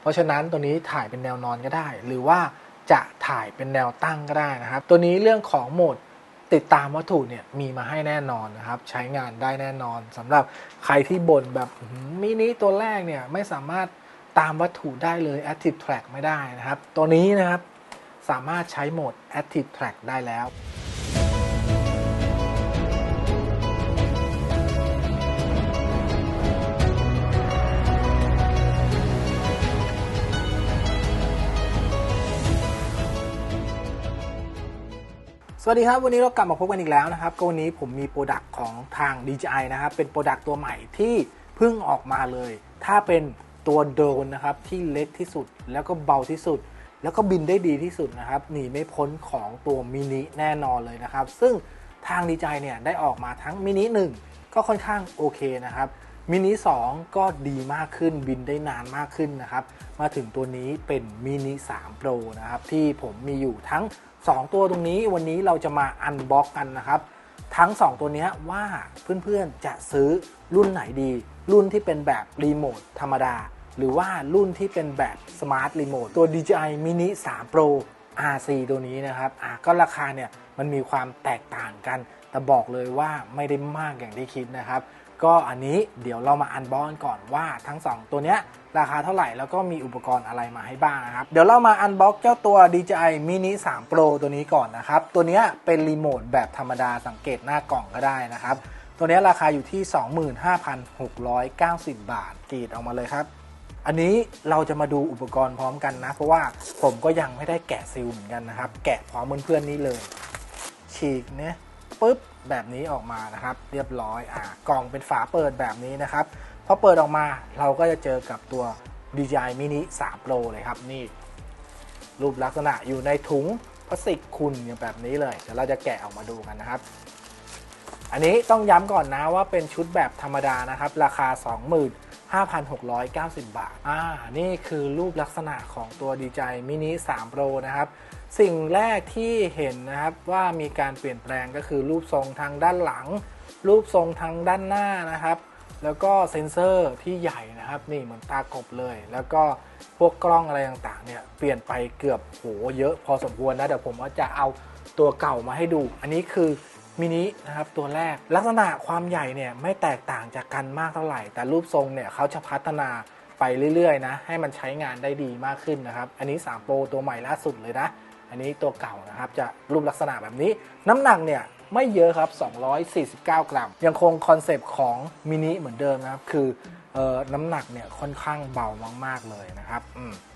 เพราะฉะนั้นตัวนี้ถ่ายเป็นแนวนอนก็ได้ หรือว่าจะถ่ายเป็นแนวตั้งก็ได้นะครับ ตัวนี้เรื่องของโหมดติดตามวัตถุเนี่ยมีมาให้แน่นอนนะครับ ใช้งานได้แน่นอนสำหรับใครที่บ่นแบบมินิตัวแรกเนี่ยไม่สามารถตามวัตถุได้เลย Active Track ไม่ได้นะครับ ตัวนี้นะครับสามารถใช้โหมด Active Track ได้แล้ว สวัสดีครับ วันนี้เรากลับมาพบกันอีกแล้วนะครับก็วันนี้ผมมีโปรดักต์ของทาง DJI นะครับ เป็นโปรดักต์ตัวใหม่ที่เพิ่งออกมาเลย ถ้าเป็นตัวโดรนนะครับที่เล็กที่สุด แล้วก็เบาที่สุด แล้วก็บินได้ดีที่สุดนะครับหนีไม่พ้นของตัวมินิแน่นอนเลยนะครับ ซึ่งทาง DJI เนี่ยได้ออกมาทั้งมินิ1ก็ค่อนข้างโอเคนะครับมินิ2ก็ดีมากขึ้นบินได้นานมากขึ้นนะครับ มาถึงตัวนี้เป็นมินิ3 Pro นะครับที่ผมมีอยู่ทั้ง 2 ตัวตรงนี้วันนี้เราจะมาอันบ็อกกันนะครับ ทั้ง 2 ตัวนี้ว่าเพื่อนๆจะซื้อรุ่นไหนดี รุ่นที่เป็นแบบรีโมทธรรมดา หรือว่ารุ่นที่เป็นแบบสมาร์ทรีโมทตัว DJI Mini 3 Pro RC ตัวนี้นะครับอะก็ราคาเนี่ยมันมีความแตกต่างกัน แต่บอกเลยว่าไม่ได้มากอย่างที่คิดนะครับ ก็อันนี้เดี๋ยวเรามาอันบ็อกกันก่อนว่าทั้ง 2 ตัวเนี้ยราคาเท่าไหร่แล้วก็มีอุปกรณ์อะไรมาให้บ้างนะครับ เดี๋ยวเรามาอันบ็อกเจ้าตัว DJI Mini 3 Pro ตัวนี้ก่อนนะครับ ตัวเนี้ยเป็นรีโมทแบบธรรมดาสังเกตหน้ากล่องก็ได้นะครับ ตัวเนี้ยราคาอยู่ที่ 25,690 บาทกรีดออกมาเลยครับ อันนี้เราจะมาดูอุปกรณ์พร้อมกันนะ เพราะว่าผมก็ยังไม่ได้แกะซิลเหมือนกันนะครับ แกะพร้อมเพื่อนๆนี้เลย ฉีกเนี่ย ปุ๊บแบบนี้ออกมานะครับ เรียบร้อยอ่ากล่องเป็นฝาเปิดแบบนี้นะครับพอเปิดออกมาเราก็จะเจอกับตัว DJI Mini 3 Pro เลยครับนี่ รูปลักษณะอยู่ในถุงพลาสติกคุณอย่างแบบนี้เลยเดี๋ยวเราจะแกะออกมาดูกันนะครับ อันนี้ต้องย้ำก่อนนะว่าเป็นชุดแบบธรรมดานะครับ ราคา 25,690 บาท อ่า นี่คือรูปลักษณะของตัว DJI Mini 3 Pro นะครับ สิ่งแรกที่เห็นนะครับว่ามีการเปลี่ยนแปลงก็คือรูปทรงทางด้านหลัง รูปทรงทางด้านหน้านะครับ แล้วก็เซ็นเซอร์ที่ใหญ่นะครับนี่เหมือนตากบเลย แล้วก็พวกกล้องอะไรต่างๆเนี่ยเปลี่ยนไปเกือบโหเยอะพอสมควรนะเดี๋ยวผมว่าจะเอาตัวเก่ามาให้ดู อันนี้คือมินินะครับตัวแรกลักษณะความใหญ่เนี่ยไม่แตกต่างจากกันมากเท่าไหร่ แต่รูปทรงเนี่ยเขาจะพัฒนาไปเรื่อยๆนะให้มันใช้งานได้ดีมากขึ้นนะครับ อันนี้3 Pro ตัวใหม่ล่าสุดเลยนะ อันนี้ตัวเก่านะครับ จะรูปลักษณะแบบนี้ น้ำหนักเนี่ยไม่เยอะครับ 249 กรัม ยังคงคอนเซปต์ของมินิเหมือนเดิมนะครับ คือออน้ำหนักเนี่ยค่อนข้างเบามากๆเลยนะครับ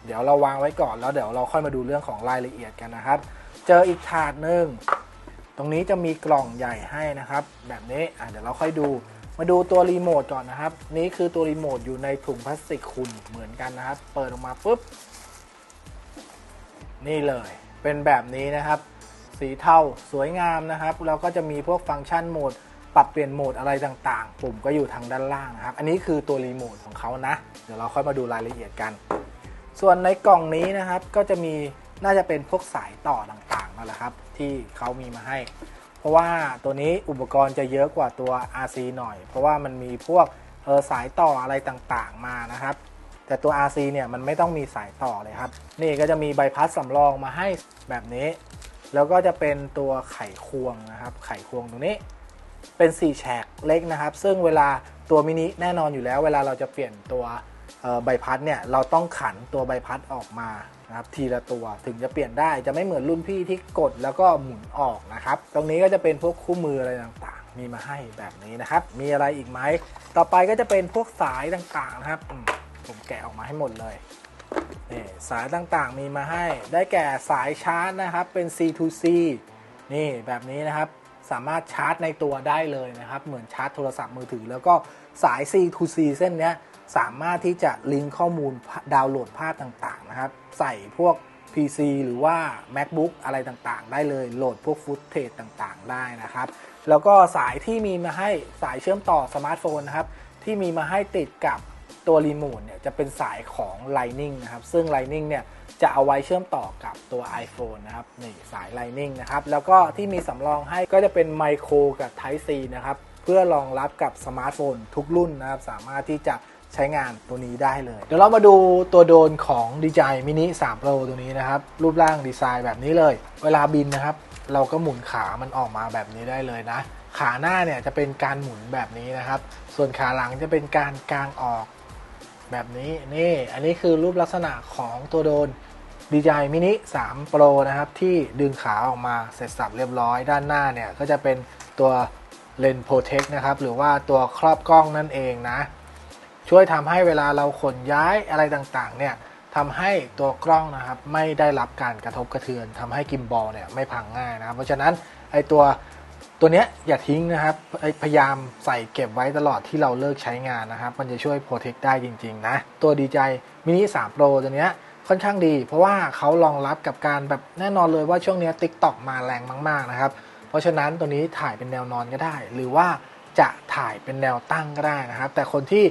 เดี๋ยวเราวางไว้ก่อนแล้วเดี๋ยวเราค่อยมาดูเรื่องของรายละเอียดกันนะครับ เจออีกถาดหนึ่งตรงนี้จะมีกล่องใหญ่ให้นะครับ แบบนี้เดี๋ยวเราค่อยดูมาดูตัวรีโมทก่อนนะครับ นี่คือตัวรีโมทอยู่ในถุงพลาสติกคุณเหมือนกันนะครับ เปิดออกมาปุ๊บ นี่เลย เป็นแบบนี้นะครับ สีเทาสวยงามนะครับแล้วก็จะมีพวกฟังก์ชันโหมด ปรับเปลี่ยนโหมดอะไรต่างๆ ปุ่มก็อยู่ทางด้านล่างนะครับ อันนี้คือตัวรีโมทของเขานะ เดี๋ยวเราค่อยมาดูรายละเอียดกัน ส่วนในกล่องนี้นะครับก็จะมีน่าจะเป็นพวกสายต่อต่างๆนั่นแหละครับ ที่เขามีมาให้ เพราะว่าตัวนี้อุปกรณ์จะเยอะกว่าตัว RC หน่อย เพราะว่ามันมีพวกเออสายต่ออะไรต่างๆมานะครับ แต่ตัว RC เนี่ยมันไม่ต้องมีสายต่อเลยครับ นี่ก็จะมีใบพัดสำรองมาให้แบบนี้ แล้วก็จะเป็นตัวไขควงนะครับ ไขควงตรงนี้ เป็น 4 แฉกเล็กนะครับ ซึ่งเวลาตัวมินิแน่นอนอยู่แล้ว เวลาเราจะเปลี่ยนตัวใบพัดเนี่ยเราต้องขันตัวใบพัดออกมานะครับทีละตัวถึงจะเปลี่ยนได้จะไม่เหมือนรุ่นพี่ที่กดแล้วก็หมุนออกนะครับ ตรงนี้ก็จะเป็นพวกคู่มืออะไรต่างๆ มีมาให้แบบนี้นะครับ มีอะไรอีกไหมต่อไปก็จะเป็นพวกสายต่างๆนะครับ ผมแกะออกมาให้หมดเลยนี่สายต่างๆมีมาให้ได้แก่สายชาร์จนะครับเป็น C2C นี่แบบนี้นะครับสามารถชาร์จในตัวได้เลยนะครับ เหมือนชาร์จโทรศัพท์มือถือ แล้วก็สาย C2C เส้นนี้สามารถที่จะลิงก์ข้อมูลดาวน์โหลดภาพต่างๆนะครับ ใส่พวก PC หรือว่า MacBook อะไรต่างๆ ได้เลยโหลดพวกฟุตเทจต่างๆ ได้นะครับ แล้วก็สายที่มีมาให้สายเชื่อมต่อสมาร์ทโฟนนะครับ ที่มีมาให้ติดกับ ตัวรีโมทเนี่ยจะเป็นสายของ Lightning นะครับ ซึ่ง Lightning เนี่ยจะเอาไว้เชื่อมต่อกับตัว iPhone นะครับนี่สาย Lightning นะครับ แล้วก็ที่มีสำรองให้ก็จะเป็น Micro กับ Type C นะครับ เพื่อรองรับกับสมาร์ทโฟนทุกรุ่นนะครับ สามารถที่จะใช้งานตัวนี้ได้เลย เดี๋ยวเรามาดูตัวโดรนของ DJI Mini 3 Pro ตัวนี้นะครับ รูปร่างดีไซน์แบบนี้เลย เวลาบินนะครับ เราก็หมุนขามันออกมาแบบนี้ได้เลยนะ ขาหน้าเนี่ยจะเป็นการหมุนแบบนี้นะครับ ส่วนขาหลังจะเป็นการกางออก แบบนี้นี่อันนี้คือรูปลักษณะของตัวโดรน DJI Mini 3 Pro นะครับ ที่ดึงขาออกมาเสร็จสับเรียบร้อยด้านหน้าเนี่ย ก็จะเป็นตัวเลน Protect นะครับ หรือว่าตัวครอบกล้องนั่นเองนะ ช่วยทำให้เวลาเราขนย้ายอะไรต่างๆ เนี่ยทำให้ตัวกล้องนะครับ ไม่ได้รับการกระทบกระเทือนทำให้กิมบอลเนี่ยไม่พังง่ายนะ เพราะฉะนั้นไอตัว ตัวเนี้ยอย่าทิ้งนะครับพยายามใส่เก็บไว้ตลอดที่เราเลิกใช้งานนะครับ มันจะช่วยโปรเทคได้จริง ๆ นะ ตัวดีใจมินิ3 Pro ตัวเนี้ยค่อนข้างดี เพราะว่าเขารองรับกับการแบบแน่นอนเลยว่าช่วงนี้ TikTok มาแรงมาก ๆ นะครับ เพราะฉะนั้นตัวนี้ถ่ายเป็นแนวนอนก็ได้ หรือว่าจะถ่ายเป็นแนวตั้งก็ได้นะครับ แต่คนที่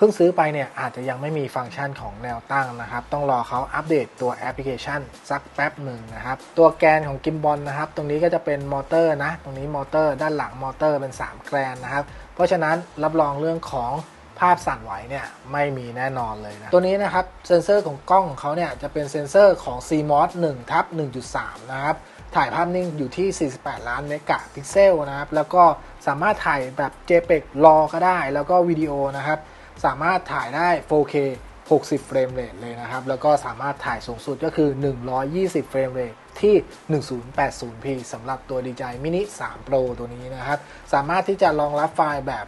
พิ่งซื้อไปเนี่ยอาจจะยังไม่มีฟังก์ชันของแนวตั้งนะครับ ต้องรอเขาอัปเดตตัวแอปพลิเคชันสักแป๊บหนึ่งนะครับ ตัวแกนของกิมบอลนะครับ ตรงนี้ก็จะเป็นมอเตอร์นะ ตรงนี้มอเตอร์ด้านหลังมอเตอร์เป็น 3 แกนนะครับ เพราะฉะนั้นรับรองเรื่องของภาพสั่นไหวเนี่ยไม่มีแน่นอนเลยนะ ตัวนี้นะครับเซนเซอร์ของกล้องของเขาเนี่ยจะเป็นเซนเซอร์ของ CMOS 1ทับ1.3 นะครับถ่ายภาพนิ่งอยู่ที่ 48 ล้านเมกะพิกเซลนะครับแล้วก็สามารถถ่ายแบบ JPEG RAW ก็ได้ แล้วก็วิดีโอนะครับ สามารถถ่ายได้ 4K 60 เฟรมเรทเลยนะครับ แล้วก็สามารถถ่ายสูงสุดก็คือ 120 เฟรมเรทที่ 1080p สำหรับตัว DJI Mini 3 Pro ตัวนี้นะครับ สามารถที่จะรองรับไฟล์แบบ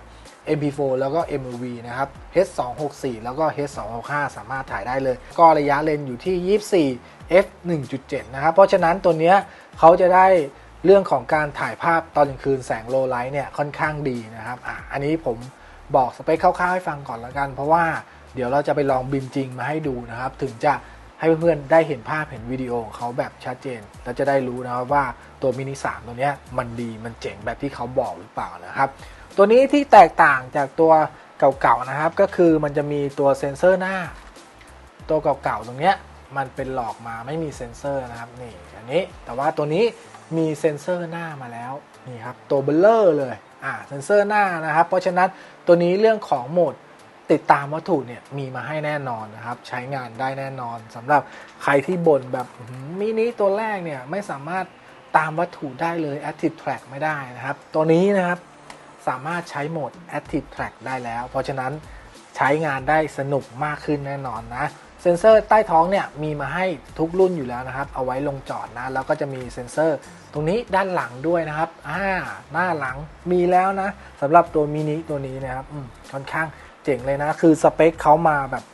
MP4 แล้วก็ MOV นะครับ H264 แล้วก็ H265 สามารถถ่ายได้เลย ก็ระยะเลนส์อยู่ที่ 24 f 1.7 นะครับ เพราะฉะนั้นตัวเนี้ยเขาจะได้เรื่องของการถ่ายภาพตอนกลางคืนแสงโลไลท์เนี่ยค่อนข้างดีนะครับอะอันนี้ผม บอกสเปคคร่าวๆให้ฟังก่อนล้วกัน เพราะว่าเดี๋ยวเราจะไปลองบินจริงมาให้ดูนะครับ ถึงจะให้เพื่อนๆได้เห็นภาพเห็นวิดีโอของเขาแบบชัดเจน แล้วจะได้รู้นะครับว่าตัวมินิ3ตัวนี้มันดีมันเจ๋งแบบที่เขาบอกหรือเปล่านะครับ ตัวนี้ที่แตกต่างจากตัวเก่าๆนะครับ ก็คือมันจะมีตัวเซ็นเซอร์หน้า ตัวเก่าๆตรงเนี้ยมันเป็นหลอกมาไม่มีเซ็นเซอร์นะครับนี่อันนี้แต่ว่าตัวนี้มีเซ็นเซอร์หน้ามาแล้วนี่ครับตัวเบลเลอร์เลย อ่าเซ็นเซอร์หน้านะครับ เพราะฉะนั้นตัวนี้เรื่องของโหมดติดตามวัตถุเนี่ยมีมาให้แน่นอนนะครับ ใช้งานได้แน่นอนสำหรับใครที่บ่นแบบมินิตัวแรกเนี่ยไม่สามารถตามวัตถุได้เลย Active Track ไม่ได้นะครับ ตัวนี้นะครับสามารถใช้โหมด Active Track ได้แล้ว เพราะฉะนั้นใช้งานได้สนุกมากขึ้นแน่นอนนะเซนเซอร์ใต้ท้องเนี่ยมีมาให้ทุกรุ่นอยู่แล้วนะครับ เอาไว้ลงจอดนะ แล้วก็จะมีเซนเซอร์ ตรงนี้ด้านหลังด้วยนะครับอ่าหน้าหลังมีแล้วนะสำหรับตัวมินิตัวนี้นะครับค่อนข้างเจ๋งเลยนะ คือสเปคเขามาแบบ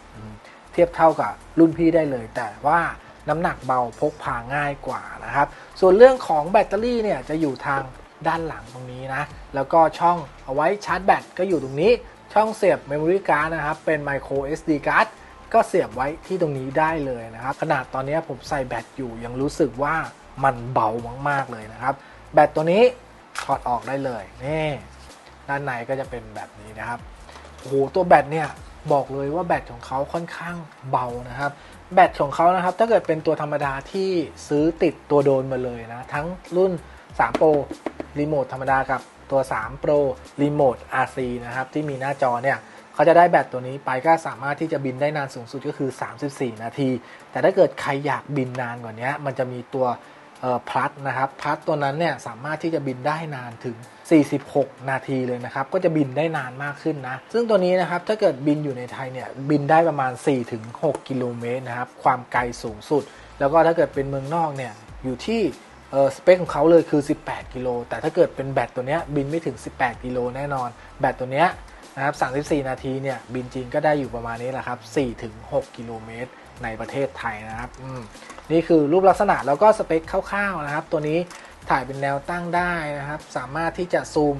เทียบเท่ากับรุ่นพี่ได้เลย แต่ว่าน้ำหนักเบาพกพาง่ายกว่านะครับ ส่วนเรื่องของแบตเตอรี่เนี่ยจะอยู่ทางด้านหลังตรงนี้นะ แล้วก็ช่องเอาไว้ชาร์จแบตก็อยู่ตรงนี้ ช่องเสียบ Memory Card นะครับ เป็น Micro SD Card ก็เสียบไว้ที่ตรงนี้ได้เลยนะครับ ขนาดตอนนี้ผมใส่แบตอยู่ยังรู้สึกว่า มันเบามากๆเลยนะครับ แบตตัวนี้ถอดออกได้เลยนี่ด้านในก็จะเป็นแบบนี้นะครับโอ้โหตัวแบตเนี่ยบอกเลยว่าแบตของเขาค่อนข้างเบานะครับ แบตของเขานะครับ ถ้าเกิดเป็นตัวธรรมดาที่ซื้อติดตัวโดนมาเลยนะ ทั้งรุ่น 3 Pro รีโมทธรรมดากับตัว 3 Pro รีโมท RC นะครับ ที่มีหน้าจอเนี่ยเขาจะได้แบตตัวนี้ไปก็สามารถที่จะบินได้นานสูงสุดก็คือ 34 นาที แต่ถ้าเกิดใครอยากบินนานกว่านี้มันจะมีตัว พลัสนะครับพลัสตัวนั้นเนี่ยสามารถที่จะบินได้นานถึง 46 นาทีเลยนะครับ ก็จะบินได้นานมากขึ้นนะ ซึ่งตัวนี้นะครับถ้าเกิดบินอยู่ในไทยเนี่ยบินได้ประมาณ 4-6 กิโลเมตรนะครับ ความไกลสูงสุด แล้วก็ถ้าเกิดเป็นเมืองนอกเนี่ยอยู่ที่เออสเปคของเขาเลยคือ 18 กิโล แต่ถ้าเกิดเป็นแบตตัวเนี้ยบินไม่ถึง 18 กิโลแน่นอน แบตตัวเนี้ยนะครับ 34 นาทีเนี่ยบินจริงก็ได้อยู่ประมาณนี้แหละครับ 4-6 กิโลเมตรในประเทศไทยนะครับอืม นี่คือรูปลักษณะแล้วก็สเปคคร่าวๆนะครับ ตัวนี้ถ่ายเป็นแนวตั้งได้นะครับ สามารถที่จะซูม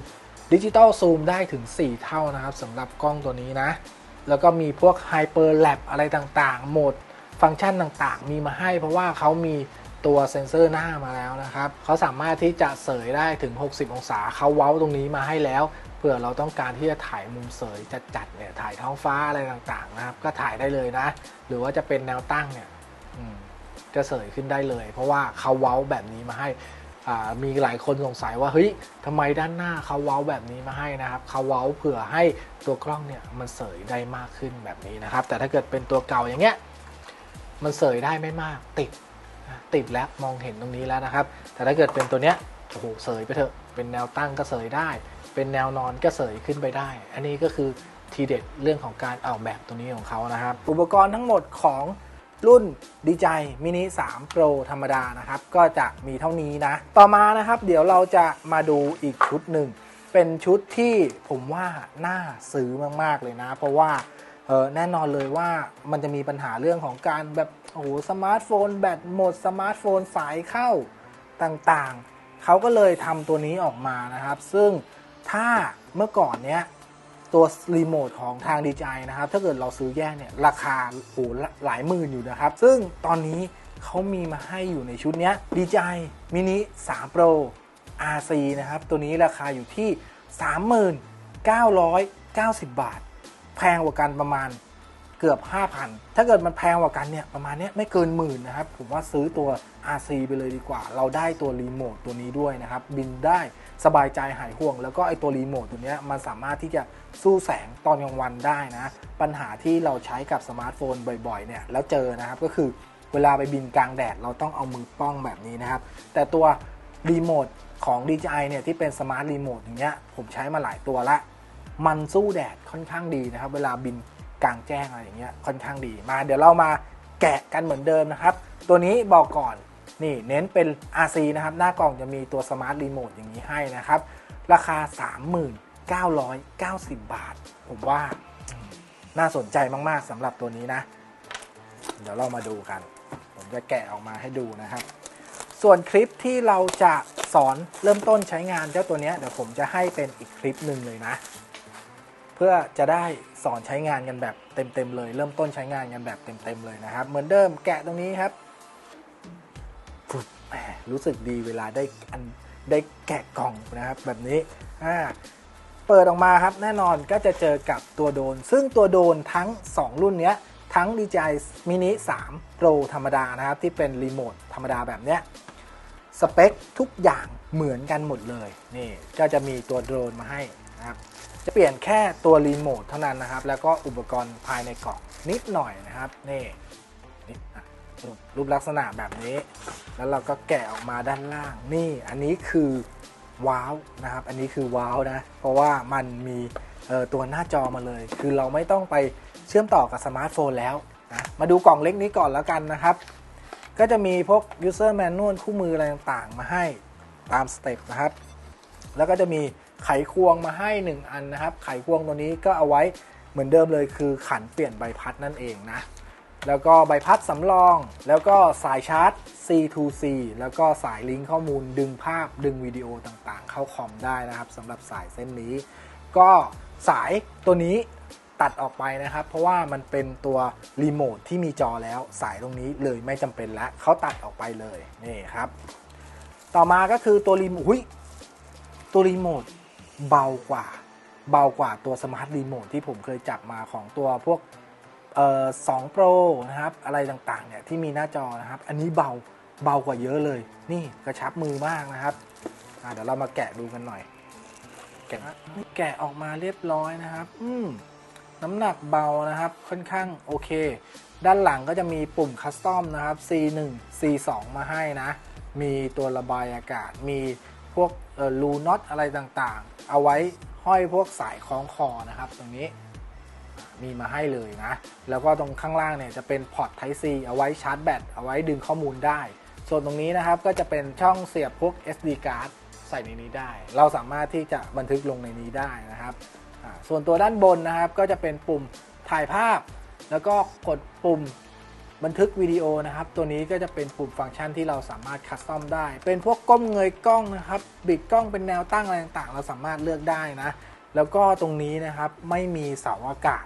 ดิจิตอลซูมได้ถึง 4 เท่านะครับสำหรับกล้องตัวนี้นะ แล้วก็มีพวก Hyper Lap อะไรต่างๆโหมดฟังก์ชันต่างๆ มีมาให้เพราะว่าเขามีตัวเซ็นเซอร์หน้ามาแล้วนะครับ เขาสามารถที่จะเสยได้ถึง 60 องศา เขาเว้าตรงนี้มาให้แล้ว เผื่อเราต้องการที่จะถ่ายมุมเสยจัดๆเนี่ยถ่ายท้องฟ้าอะไรต่างๆนะครับ ก็ถ่ายได้เลยนะ หรือว่าจะเป็นแนวตั้งเนี่ย จะเสยขึ้นได้เลย เพราะว่าเขาเว้าแบบนี้มาให้มีหลายคนสงสัยว่าเฮ้ยทำไมด้านหน้าเขาเว้าแบบนี้มาให้นะครับเขาเว้าเผื่อให้ตัวกล้องเนี่ยมันเสยได้มากขึ้นแบบนี้นะครับ แต่ถ้าเกิดเป็นตัวเก่าอย่างเงี้ยมันเสยได้ไม่มากติดติดแล้วมองเห็นตรงนี้แล้วนะครับ แต่ถ้าเกิดเป็นตัวเนี้ยโอ้โหเสยไปเถอะเป็นแนวตั้งก็เสยได้ เป็นแนวนอนก็เสยขึ้นไปได้ อันนี้ก็คือทีเด็ดเรื่องของการออกแบบตัวนี้ของเขานะครับ อุปกรณ์ทั้งหมดของ รุ่นดีใจมินิ3 Pro ธรรมดานะครับ ก็จะมีเท่านี้นะ ต่อมานะครับเดี๋ยวเราจะมาดูอีกชุดหนึ่ง เป็นชุดที่ผมว่าน่าซื้อมาก ๆ เลยนะ เพราะว่าเออแน่นอนเลยว่ามันจะมีปัญหาเรื่องของการแบบโอ้โหสมาร์ทโฟนแบตหมดสมาร์ทโฟนสายเข้าต่างๆ เขาก็เลยทำตัวนี้ออกมานะครับ ซึ่งถ้าเมื่อก่อนเนี้ย ตัวรีโมทของทาง DJI นะครับ ถ้าเกิดเราซื้อแยกเนี่ย ราคาโอ้หหลายหมื่นอยู่นะครับ ซึ่งตอนนี้เขามีมาให้อยู่ในชุดนี้ DJI Mini 3 Pro RC นะครับ ตัวนี้ราคาอยู่ที่ 3990 บาท แพงกว่ากันประมาณ เกือบ 5,000 ถ้าเกิดมันแพงกว่ากันเนี่ยประมาณนี้ไม่เกินหมื่นนะครับ ผมว่าซื้อตัว RC ไปเลยดีกว่า เราได้ตัวรีโมทตัวนี้ด้วยนะครับ บินได้สบายใจหายห่วง แล้วก็ไอตัวรีโมทตัวนี้มันสามารถที่จะสู้แสงตอนกลางวันได้นะ ปัญหาที่เราใช้กับสมาร์ทโฟนบ่อยๆเนี่ยแล้วเจอนะครับก็คือเวลาไปบินกลางแดดเราต้องเอามือป้องแบบนี้นะครับ แต่ตัวรีโมทของ DJI เนี่ยที่เป็นสมาร์ทรีโมทอย่างเงี้ยผมใช้มาหลายตัวละ มันสู้แดดค่อนข้างดีนะครับ เวลาบิน กลางแจ้งอะไรอย่างเงี้ยค่อนข้างดีมา เดี๋ยวเรามาแกะกันเหมือนเดิมนะครับ ตัวนี้บอกก่อนนี่เน้นเป็น RC นะครับ หน้ากล่องจะมีตัวสมาร์ทรีโมทอย่างนี้ให้นะครับ ราคา 3990 บาท ผมว่าน่าสนใจมากๆสำหรับตัวนี้นะ เดี๋ยวเรามาดูกัน ผมจะแกะออกมาให้ดูนะครับ ส่วนคลิปที่เราจะสอนเริ่มต้นใช้งานเจ้าตัวเนี้ยเดี๋ยวผมจะให้เป็นอีกคลิปหนึ่งเลยนะ เพื่อจะได้สอนใช้งานกันแบบเต็มๆเลย เริ่มต้นใช้งานกันแบบเต็มๆเลยนะครับ เหมือนเดิมแกะตรงนี้ครับฟุดแหมรู้สึกดีเวลาได้อันได้แกะกล่องนะครับ แบบนี้อ่าเปิดออกมาครับแน่นอนก็จะเจอกับตัวโดน ซึ่งตัวโดนทั้ง 2 รุ่นเนี้ยทั้ง DJI Mini 3 Pro ธรรมดานะครับ ที่เป็นรีโมทธรรมดาแบบเนี้ยสเปคทุกอย่างเหมือนกันหมดเลย นี่ก็จะมีตัวโดรนมาให้นะครับ จะเปลี่ยนแค่ตัวรีโมทเท่านั้นนะครับ แล้วก็อุปกรณ์ภายในกล่องนิดหน่อยนะครับนี่นี่รูปลักษณะแบบนี้ แล้วเราก็แกะออกมาด้านล่าง นี่อันนี้คือว้าวนะครับ อันนี้คือว้าวนะ เพราะว่ามันมีตัวหน้าจอมาเลย คือเราไม่ต้องไปเชื่อมต่อกับสมาร์ทโฟนแล้วนะมาดูกล่องเล็กนี้ก่อนแล้วกันนะครับ ก็จะมีพวก user manual คู่มืออะไรต่างๆ มาให้ตามสเต็ปนะครับ แล้วก็จะมี ไขควงมาให้ 1 อันนะครับ ไขควงตัวนี้ก็เอาไว้เหมือนเดิมเลยคือขันเปลี่ยนใบพัดนั่นเองนะ แล้วก็ใบพัดสำรอง แล้วก็สายชาร์จ C2C แล้วก็สายลิงก์ข้อมูลดึงภาพดึงวิดีโอต่างๆ เข้าคอมได้นะครับสำหรับสายเส้นนี้ ก็สายตัวนี้ตัดออกไปนะครับ เพราะว่ามันเป็นตัวรีโมทที่มีจอแล้วสายตรงนี้เลยไม่จำเป็นแล้วเขาตัดออกไปเลยนี่ครับ ต่อมาก็คือตัวรีโมทตัวรีโมท เบากว่า เบากว่าตัวสมาร์ทรีโมทที่ผมเคยจับมาของตัวพวกสองโปรนะครับ อะไรต่างๆเนี่ยที่มีหน้าจอนะครับ อันนี้เบาเบากว่าเยอะเลย นี่กระชับมือมากนะครับเดี๋ยวเรามาแกะดูกันหน่อย แกะแกะออกมาเรียบร้อยนะครับ อืมน้ำหนักเบานะครับ ค่อนข้างโอเค ด้านหลังก็จะมีปุ่มคัสตอมนะครับ C1 C2 มาให้นะ มีตัวระบายอากาศ มี พวกรูน็อตอะไรต่างๆ เอาไว้ห้อยพวกสายคล้องคอนะครับ ตรงนี้มีมาให้เลยนะ แล้วก็ตรงข้างล่างเนี่ยจะเป็นพอร์ต Type C เอาไว้ชาร์จแบตเอาไว้ดึงข้อมูลได้ ส่วนตรงนี้นะครับก็จะเป็นช่องเสียบพวก SD card ใส่ในนี้ได้ เราสามารถที่จะบันทึกลงในนี้ได้นะครับ ส่วนตัวด้านบนนะครับก็จะเป็นปุ่มถ่ายภาพ แล้วก็กดปุ่ม บันทึกวิดีโอนะครับ ตัวนี้ก็จะเป็นปุ่มฟังก์ชันที่เราสามารถคัสตอมได้ เป็นพวกก้มเงยกล้องนะครับ บิดกล้องเป็นแนวตั้งอะไรต่างๆ เราสามารถเลือกได้นะ แล้วก็ตรงนี้นะครับไม่มีเสาอากาศ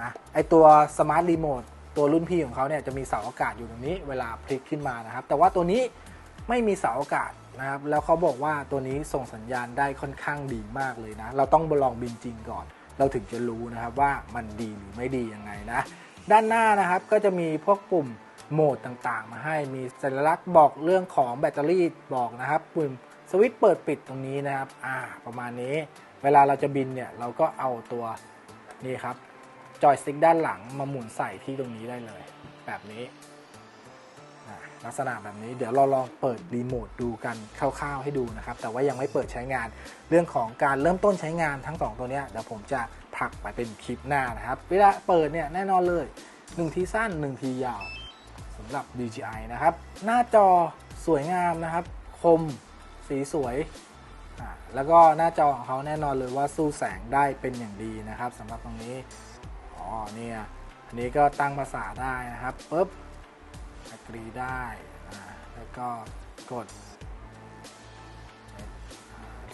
นะ ไอตัวสมาร์ทรีโมทตัวรุ่นพี่ของเขาเนี่ยจะมีเสาอากาศอยู่ตรงนี้ เวลาพลิกขึ้นมานะครับ แต่ว่าตัวนี้ไม่มีเสาอากาศนะครับ แล้วเขาบอกว่าตัวนี้ส่งสัญญาณได้ค่อนข้างดีมากเลยนะ เราต้องลองบินจริงก่อน เราถึงจะรู้นะครับว่ามันดีหรือไม่ดียังไงนะ ด้านหน้านะครับก็จะมีพวกปุ่มโหมดต่างๆ มาให้มีสัญลักษณ์บอกเรื่องของแบตเตอรี่บอกนะครับปุ่มสวิตช์เปิดปิดตรงนี้นะครับอ่าประมาณนี้ เวลาเราจะบินเนี่ยเราก็เอาตัวนี่ครับจอยสติ๊กด้านหลังมาหมุนใส่ที่ตรงนี้ได้เลย แบบนี้ลักษณะแบบนี้เดี๋ยวเราลองเปิดรีโมทดูกันคร่าวๆให้ดูนะครับ แต่ว่ายังไม่เปิดใช้งานเรื่องของการเริ่มต้นใช้งานทั้งสองตัวเนี้ยเดี๋ยวผมจะ ผลักไปเป็นคลิปหน้านะครับ เวลาเปิดเนี่ยแน่นอนเลย 1 ทีสั้น 1 ทียาวสำหรับ DJI นะครับ หน้าจอสวยงามนะครับ คมสีสวย แล้วก็หน้าจอของเขาแน่นอนเลยว่าสู้แสงได้เป็นอย่างดีนะครับสำหรับตรงนี้ อ๋อเนี่ยอันนี้ก็ตั้งภาษาได้นะครับปุ๊บกรีได้แล้วก็กด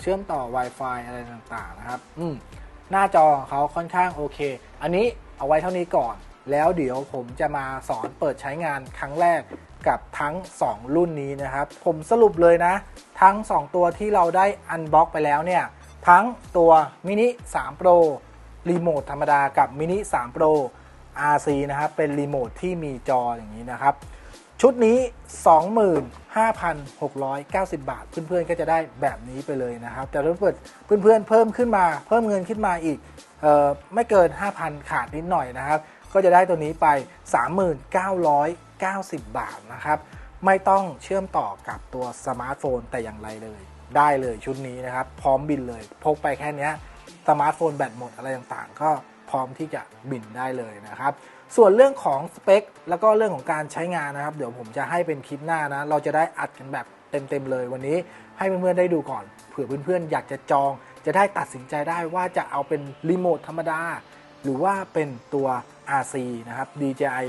เชื่อมต่อ Wi-Fi อะไรต่างๆนะครับ อืม หน้าจอของเขาค่อนข้างโอเค อันนี้เอาไว้เท่านี้ก่อน แล้วเดี๋ยวผมจะมาสอนเปิดใช้งานครั้งแรกกับทั้ง 2 รุ่นนี้นะครับ ผมสรุปเลยนะ ทั้ง 2 ตัวที่เราได้อันบ็อกไปแล้วเนี่ย ทั้งตัวมินิ3 Pro รีโมทธรรมดากับมินิ3 Pro RC นะครับ เป็นรีโมทที่มีจออย่างนี้นะครับ ชุดนี้ 25,690 บาท เพื่อนๆก็จะได้แบบนี้ไปเลยนะครับ แต่ถ้าเกิดเพื่อนๆเพิ่มขึ้นมา เพิ่มเงินขึ้นมาอีกออไม่เกิน 5,000 ขาดนิดหน่อยนะครับ ก็จะได้ตัวนี้ไป 3990 บาทนะครับ ไม่ต้องเชื่อมต่อกับตัวสมาร์ทโฟนแต่อย่างไรเลย ได้เลยชุดนี้นะครับ พร้อมบินเลย พกไปแค่นี้สมาร์ทโฟนแบตหมดอะไรต่างๆ ก็พร้อมที่จะบินได้เลยนะครับ ส่วนเรื่องของสเปคแล้วก็เรื่องของการใช้งานนะครับ เดี๋ยวผมจะให้เป็นคลิปหน้านะ เราจะได้อัดกันแบบเต็มๆเลยวันนี้ให้เพื่อนๆได้ดูก่อน เผื่อเพื่อนๆอยากจะจอง จะได้ตัดสินใจได้ว่าจะเอาเป็นรีโมทธรรมดา หรือว่าเป็นตัว RC นะครับ DJI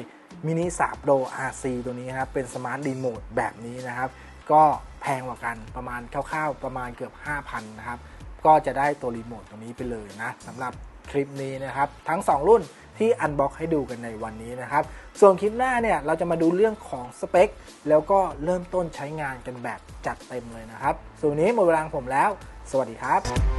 Mini 3 Pro RC ตัวนี้นะครับ เป็นสมาร์ทรีโมทแบบนี้นะครับ ก็แพงกว่ากันประมาณคร่าวๆ ประมาณเกือบ 5,000 นะครับ ก็จะได้ตัวรีโมทตัวนี้ไปเลยนะสำหรับคลิปนี้นะครับ ทั้ง 2 รุ่น ที่อันบ็อกให้ดูกันในวันนี้นะครับ ส่วนคลิปหน้าเนี่ยเราจะมาดูเรื่องของสเปค แล้วก็เริ่มต้นใช้งานกันแบบจัดเต็มเลยนะครับส่วนนนี้หมดเวลาของผมแล้ว สวัสดีครับ